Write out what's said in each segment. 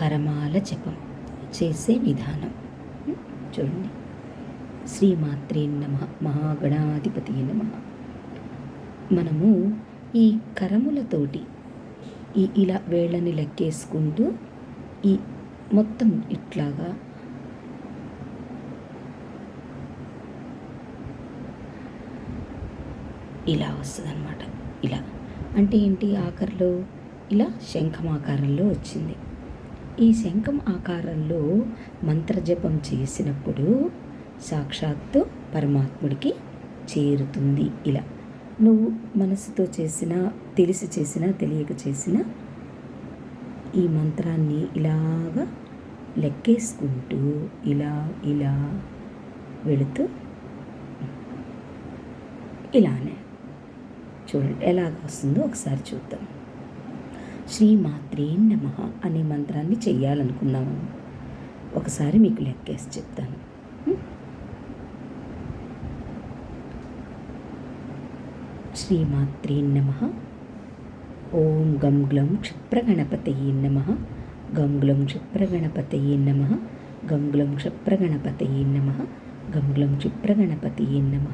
కరమాల జపం చేసే విధానం. చూడండి. శ్రీమాత్రే నమ మహాగణాధిపతి నమ. మనము ఈ కరములతోటి ఈ ఇలా వేళ్ళని లెక్కేసుకుంటూ ఈ మొత్తం ఇట్లాగా ఇలా వస్తుంది అనమాట ఇలా. అంటే ఏంటి? ఆఖరిలో ఇలా శంఖమాకారంలో వచ్చింది. ఈ శంఖం ఆకారంలో మంత్రజపం చేసినప్పుడు సాక్షాత్తు పరమాత్ముడికి చేరుతుంది ఇలా. నువ్వు మనసుతో చేసిన తెలిసి చేసిన తెలియక చేసిన ఈ మంత్రాన్ని ఇలాగా లెక్కేసుకుంటూ ఇలా ఇలా వెళుతూ ఇలానే. చూడండి ఎలాగ వస్తుందో ఒకసారి చూద్దాం. శ్రీమాత్రే నమ అనే మంత్రాన్ని చెయ్యాలనుకున్నాము. ఒకసారి మీకు లెక్కేసి చెప్తాను. శ్రీమాత్రే నమ. ఓం గం గ్లం క్షిప్రగణపతయే నమ. గం గ్లం క్షిప్రగణపతయే నమ. గం గ్లం క్షిప్రగణపతయే నమ. గం గ్లం క్షిప్రగణపతయే నమ.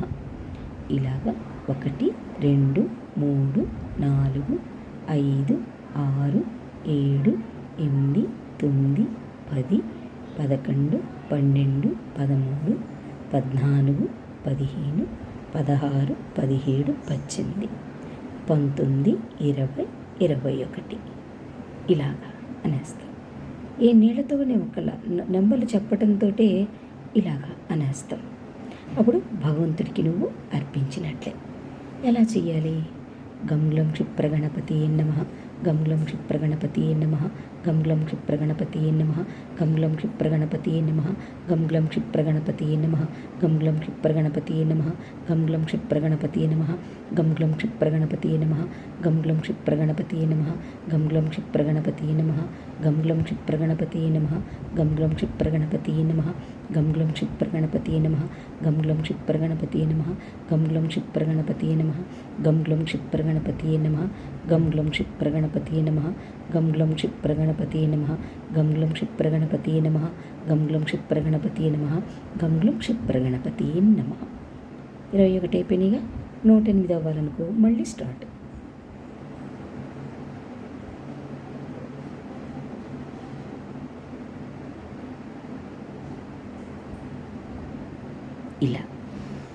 ఇలాగా ఒకటి రెండు మూడు నాలుగు ఐదు ఆరు ఏడు ఎనిమిది తొమ్మిది పది పదకొండు పన్నెండు పదమూడు పద్నాలుగు పదిహేను పదహారు పదిహేడు పద్దెనిమిది పంతొమ్మిది ఇరవై ఇరవై ఒకటి. ఇలాగా అనేస్తాం. ఏ నీళ్ళతోనే ఒక నెంబర్లు చెప్పడంతో ఇలాగా అనేస్తాం. అప్పుడు భగవంతుడికి నువ్వు అర్పించినట్లే. ఎలా చెయ్యాలి? గంగ్లం క్షిప్రగణపతి నమ. गं ग्लं क्षिप्रगणपतये नमः गं ग्लं क्षिप्रगणपतये नमः गं ग्लं क्षिप्रगणपतये नमः गं ग्लं क्षिप्रगणपतये नमः गं ग्लं क्षिप्रगणपतये नमः गं ग्लं क्षिप्रगणपतये नमः गं ग्लं क्षिप्रगणपतये नमः गं ग्लं क्षिप्रगणपतये नमः गं ग्लं क्षिप्रगणपतये नमः गं ग्लं क्षिप्रगणपतये नमः गं ग्लं क्षिप्रगणपतये नमः నమ గంగ్లం క్షిప్రగణపతి నమ. గంగ్లం క్షిప్రగణపతి నమ. గంగ్లం క్షిప్రగణపతి నమ. గంగ్లం క్షిప్రగణపతి నమ. గంగ్లం క్షిప్రగణపతి నమ. గంగ్లం క్షిప్రగణపతి నమ. గంగ్లం క్షిప్రగణపతి నమ. గంగ్లం క్షిప్రగణపతి నమ. గంగ్లం క్షిప్రగణపతి నమ. ఇరవై ఒకటి అయిపోయినాయిగా. నూట ఎనిమిది అవ్వాలనుకో మళ్ళీ స్టార్ట్. ఇలా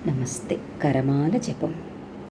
నమస్తే కరమాల జపం